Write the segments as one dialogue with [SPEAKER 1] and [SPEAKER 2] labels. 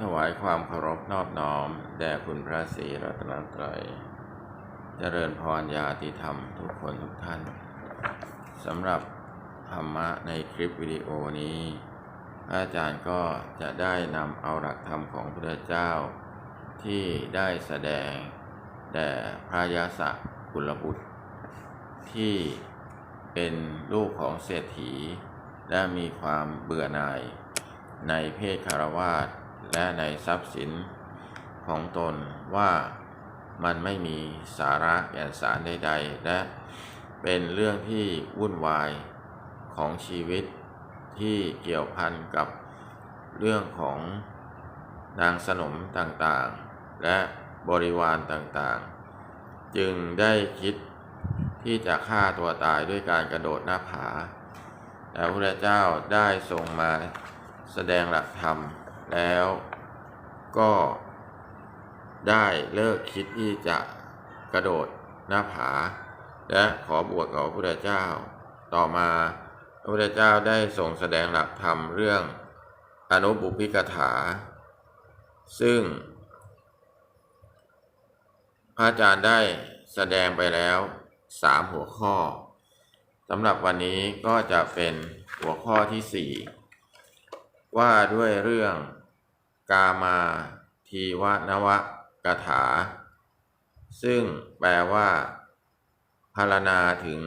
[SPEAKER 1] ถวายความเคารพนอบน้อม แด่คุณพระศรีรัตนตรัย เจริญพรญาติธรรมทุกคนทุกท่านสำหรับธรรมะในคลิปวิดีโอนี้ อาจารย์ก็จะได้นำเอาหลักธรรมของพระเจ้า ที่ได้แสดงแด่พระยาศกุลบุตร ที่เป็นลูกของเศรษฐี และมีความเบื่อหน่ายในเพศคารวาส และในทรัพย์สินของตนว่ามันไม่มีสาระแก่นสารใดๆ และเป็นเรื่องที่วุ่นวายของชีวิตที่เกี่ยวพันกับเรื่องของนางสนมต่างๆ และบริวารต่างๆ จึงได้คิดที่จะฆ่าตัวตายด้วยการกระโดดหน้าผาแต่พระเจ้าได้ทรงมาแสดงหลักธรรม แล้วก็ได้เลิกคิดที่จะกระโดดหน้าผา และขอบวชกับพระพุทธเจ้า ต่อมาพระพุทธเจ้าได้ทรงแสดงหลักธรรมเรื่องอนุบุพิกถา ซึ่ง พระอาจารย์ได้แสดงไปแล้วสามหัวข้อสำหรับวันนี้ก็จะเป็นหัวข้อที่สี่ว่าด้วยเรื่อง กามาทีวนวกถา ซึ่งแปลว่า พารณาถึง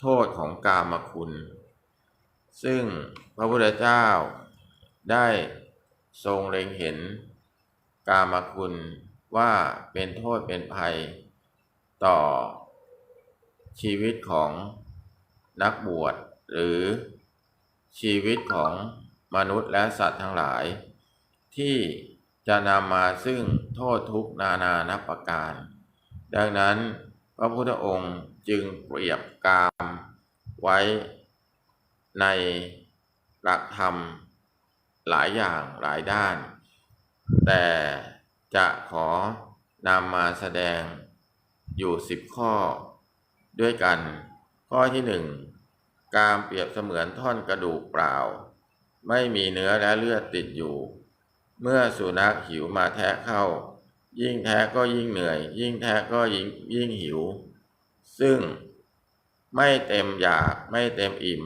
[SPEAKER 1] โทษของกามคุณ ซึ่งพระพุทธเจ้าได้ทรงเล็งเห็น กามคุณว่าเป็นโทษเป็นภัย ต่อชีวิตของนักบวชหรือชีวิตของมนุษย์และสัตว์ทั้งหลาย ที่จะนำมาซึ่งโทษทุกนานานับประการ ดังนั้นพระพุทธองค์จึงเปรียบกามไว้ในหลักธรรมหลายอย่างหลายด้าน แต่จะขอนำมาแสดงอยู่สิบข้อด้วยกัน ข้อที่หนึ่งการเปรียบเสมือนท่อนกระดูกเปล่า ไม่มีเนื้อและเลือดติดอยู่ เมื่อสุนัขหิวมาแทะเข้า ยิ่งแทะก็ยิ่งเหนื่อย ยิ่งแทะก็ยิ่งยิ่งหิว ซึ่งไม่เต็มอยากไม่เต็มอิ่ม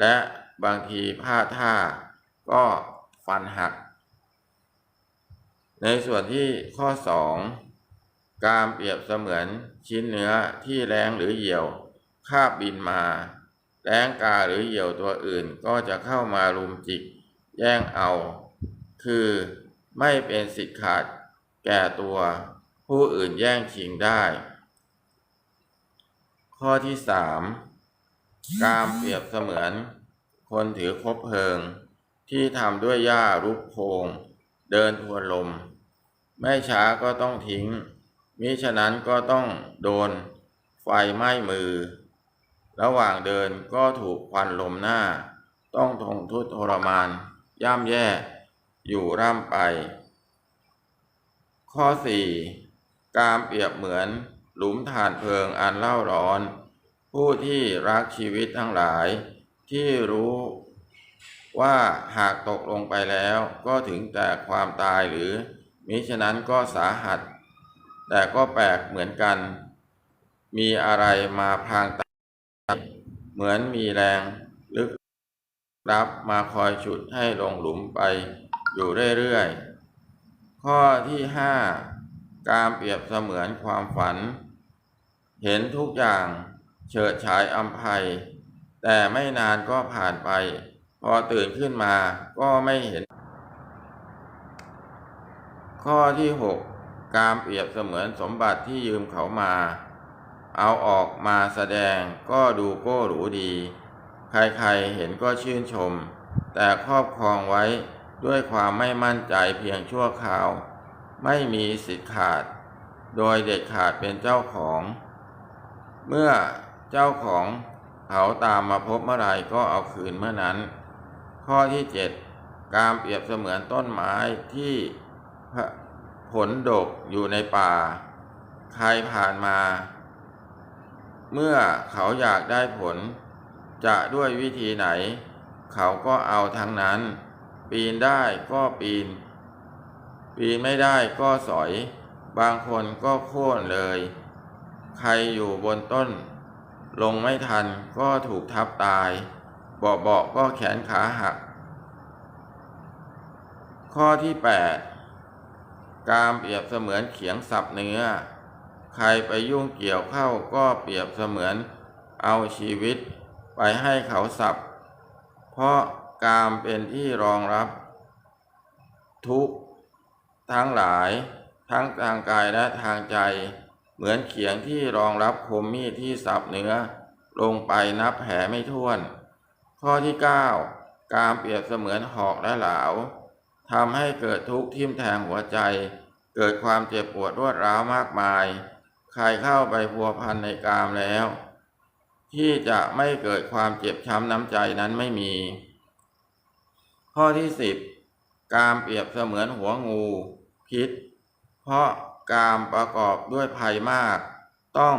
[SPEAKER 1] และบางทีพลาท่าก็ฟันหัก ในส่วนที่ข้อสองการเปรียบเสมือนชิ้นเนื้อที่แรงหรือเหี่ยวคาบบินมาแรงกาหรือเหี่ยวตัวอื่นก็จะเข้ามารุมจิก แย่งเอา คือไม่เป็นสิทธิ์ขาดแก่ตัวผู้อื่นแย่งชิงได้ ข้อที่สามการเปรียบเสมือน คนถือคบเพลิง ที่ทำด้วยหญ้ารุกโพง เดินทวนลม ไม่ช้าก็ต้องทิ้ง มิฉะนั้นก็ต้องโดนไฟไหม้มือ ระหว่างเดินก็ถูกควันลมหน้า ต้องทนทุกข์ทรมาน ย่ำแย่ อยู่ร่ำไป ข้อสี่การเปรียบเหมือนหลุมฐานเพลิงอันเล่าร้อน ผู้ที่รักชีวิตทั้งหลาย ที่รู้ว่าหากตกลงไปแล้วก็ถึงแต่ความตายหรือ มิฉะนั้นก็สาหัส แต่ก็แปลกเหมือนกัน มีอะไรมาพางตาเหมือนมีแรงลึกรับมาคอยฉุดให้ลงหลุมไป อยู่เรื่อยๆ ข้อที่ห้าการเปรียบเสมือนความฝัน เห็นทุกอย่างเฉิดฉายอำภัย แต่ไม่นานก็ผ่านไป พอตื่นขึ้นมาก็ไม่เห็น ข้อที่หกการเปรียบเสมือนสมบัติที่ยืมเขามา เอาออกมาแสดงก็ดูโก้หรูดี ใครๆเห็นก็ชื่นชม แต่ครอบครองไว้ ด้วยความไม่มั่นใจเพียงชั่วคราว ไม่มีสิทธิ์ขาด โดยเด็ดขาดเป็นเจ้าของ เมื่อเจ้าของเขาตามมาพบเมื่อไรก็เอาคืนเมื่อนั้น ข้อที่เจ็ดการเปรียบเสมือนต้นไม้ที่ผลดกอยู่ในป่า ใครผ่านมา เมื่อเขาอยากได้ผล จะด้วยวิธีไหน เขาก็เอาทั้งนั้น ปีนได้ก็ปีน ปีนไม่ได้ก็สอย บางคนก็โค่นเลย ใครอยู่บนต้น ลงไม่ทันก็ถูกทับตายเบาเบาก็แขนขาหัก ข้อที่ 8 การเปรียบเสมือนเขียงสับเนื้อ ใครไปยุ่งเกี่ยวเข้าก็เปรียบเสมือนเอาชีวิตไปให้เขาสับ เพราะ กามเป็นที่รองรับ ทุกทั้งหลาย ทั้งทางกายและทางใจ เหมือนเขียงที่รองรับคมมีดที่สับเนื้อ ลงไปนับแผลไม่ถ้วน ข้อที่ 9 การเปรียบเสมือนหอกและเหลาทำให้เกิดทุกข์ทิ่มแทงหัวใจ เกิดความเจ็บปวดรวดร้าวมากมาย ใครเข้าไปพัวพันในกามแล้ว ที่จะไม่เกิดความเจ็บช้ำน้ำใจนั้นไม่มี ข้อที่10การเปรียบเสมือนหัวงู พิษ เพราะกามประกอบด้วยภัยมาก ต้อง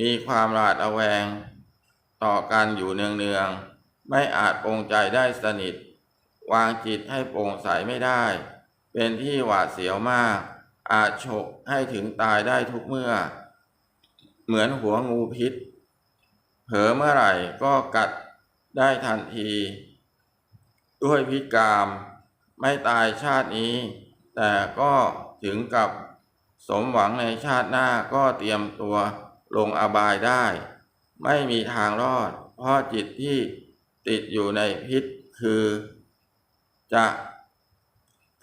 [SPEAKER 1] มีความหวาดระแวง ต่อกันอยู่เนืองๆ ไม่อาจปรงใจได้สนิท วางจิตให้โปร่งใสไม่ได้ เป็นที่หวาดเสียวมาก อาจฉกให้ถึงตายได้ทุกเมื่อ เหมือนหัวงูพิษ เผลอเมื่อไหร่ก็กัดได้ทันที ด้วยพิกามไม่ตายชาตินี้ แต่ก็ถึงกับสมหวังในชาติหน้าก็เตรียมตัวลงอบายได้ ไม่มีทางรอด เพราะจิตที่ติดอยู่ในพิษคือ จะ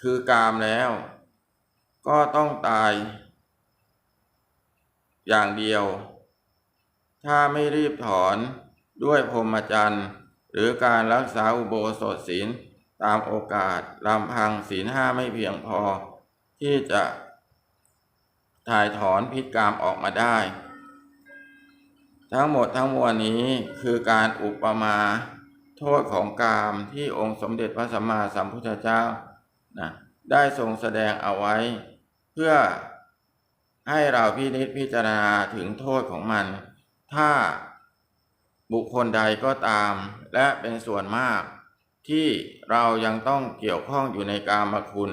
[SPEAKER 1] คือกามแล้ว ก็ต้องตาย อย่างเดียว ถ้าไม่รีบถอนด้วยพรหมจรรย์ หรือการรักษาอุโบสถศีลตามโอกาสลำพังศีลห้าไม่เพียงพอ ที่จะถ่ายถอนพิษกามออกมาได้ ทั้งหมดทั้งมวลนี้คือการอุปมาโทษของกามที่องค์สมเด็จพระสัมมาสัมพุทธเจ้านะได้ทรงแสดงเอาไว้ เพื่อให้เราพินิจพิจารณาถึงโทษของมัน ถ้า บุคคลใดก็ตาม และเป็นส่วนมาก ที่เรายังต้องเกี่ยวข้องอยู่ในกามคุณ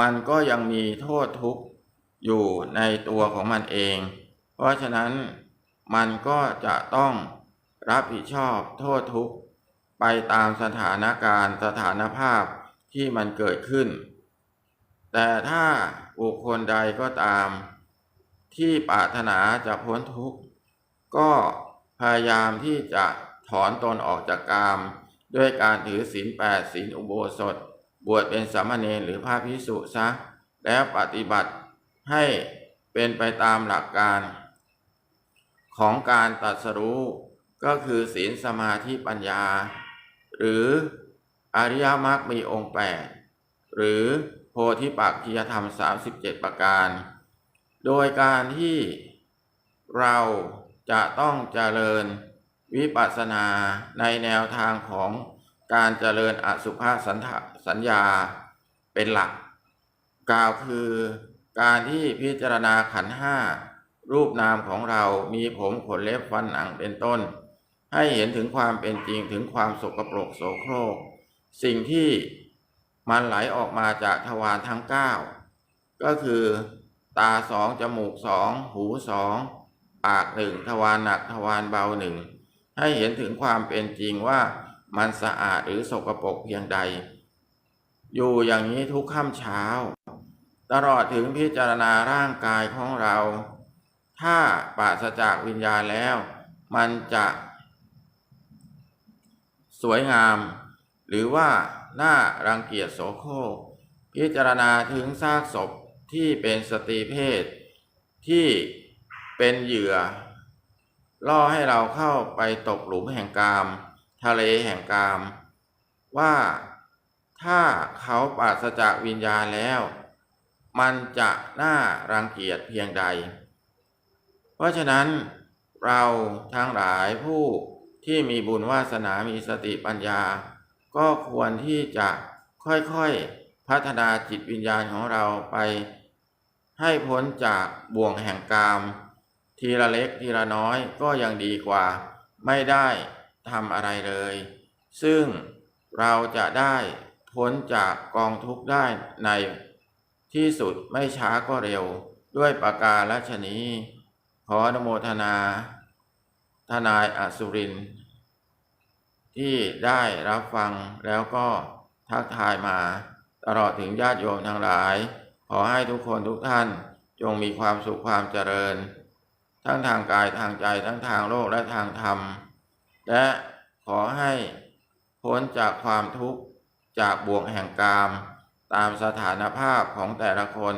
[SPEAKER 1] มันก็ยังมีโทษทุกข์อยู่ในตัวของมันเอง เพราะฉะนั้นมันก็จะต้องรับผิดชอบโทษทุกข์ไปตามสถานการณ์สถานภาพที่มันเกิดขึ้น แต่ถ้าบุคคลใดก็ตาม ที่ปรารถนาจะพ้นทุกข์ก็ พยายามที่จะถอนตนออกจากกาม ด้วยการถือศีลแปดศีลอุโบสถ บวชเป็นสามเณรหรือพระพิสุซะ แล้วปฏิบัติให้เป็นไปตามหลักการ ของการตรัสรู้ก็คือศีลสมาธิปัญญา หรืออริยมรรคมีองค์แปดหรือโพธิปักขียธรรม 37 ประการ โดยการที่เรา จะต้องเจริญวิปัสสนาในแนวทางของการเจริญอสุภาสันถสัญญาเป็นหลัก กล่าวคือการที่พิจารณาขันห้ารูปนามของเรามีผมขนเล็บฟันหนังเป็นต้น ให้เห็นถึงความเป็นจริงถึงความสกปรกโสโครก สิ่งที่มันไหลออกมาจากทวารทั้งเก้าก็คือ ตาสองจมูกสองหูสอง ปากหนึ่งทวารหนักทวารเบาหนึ่งให้เห็นถึงความเป็นจริงว่ามันสะอาดหรือสกปรกเพียงใด อยู่อย่างนี้ทุกค่ำเช้า ตลอดถึงพิจารณาร่างกายของเรา ถ้าปราศจากวิญญาณแล้ว มันจะสวยงาม หรือว่าน่ารังเกียจโสโครกพิจารณาถึงซากศพที่เป็นสตรีเพศที่ เป็นเหยื่อ ล่อให้เราเข้าไปตกหลุมแห่งกาม ทะเลแห่งกาม ว่าถ้าเขาปราศจากวิญญาณแล้ว มันจะน่ารังเกียจเพียงใด เพราะฉะนั้นเราทั้งหลายผู้ที่มีบุญวาสนามีสติปัญญา ก็ควรที่จะค่อยๆพัฒนาจิตวิญญาณของเราไป ให้พ้นจากบ่วงแห่งกาม ทีละเล็กทีละน้อยก็ยังดีกว่า ไม่ได้ทำอะไรเลย ซึ่งเราจะได้พ้นจากกองทุกข์ได้ในที่สุดไม่ช้าก็เร็วด้วยประการละชนีขออนุโมทนา ทนายอสุริน ที่ได้รับฟังแล้วก็ทักทายมา ตลอดถึงญาติโยมทั้งหลาย ขอให้ทุกคนทุกท่านจงมีความสุขความเจริญ ทั้งทางกายทางใจทั้งทางโลกและทางธรรม และขอให้พ้นจากความทุกข์จากบ่วงแห่งกาม ตามสถานภาพของแต่ละคน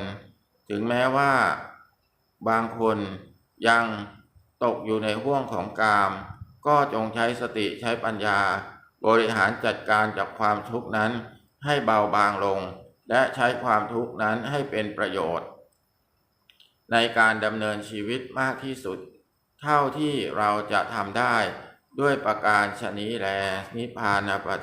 [SPEAKER 1] ถึงแม้ว่า บางคนยังตกอยู่ในห่วงของกาม ก็จงใช้สติใช้ปัญญา บริหารจัดการจากความทุกข์นั้นให้เบาบางลง และใช้ความทุกข์นั้นให้เป็นประโยชน์ ในการดำเนินชีวิตมากที่สุด เท่าที่เราจะทำได้ด้วยประการชนี้แลนิพพานปฏิ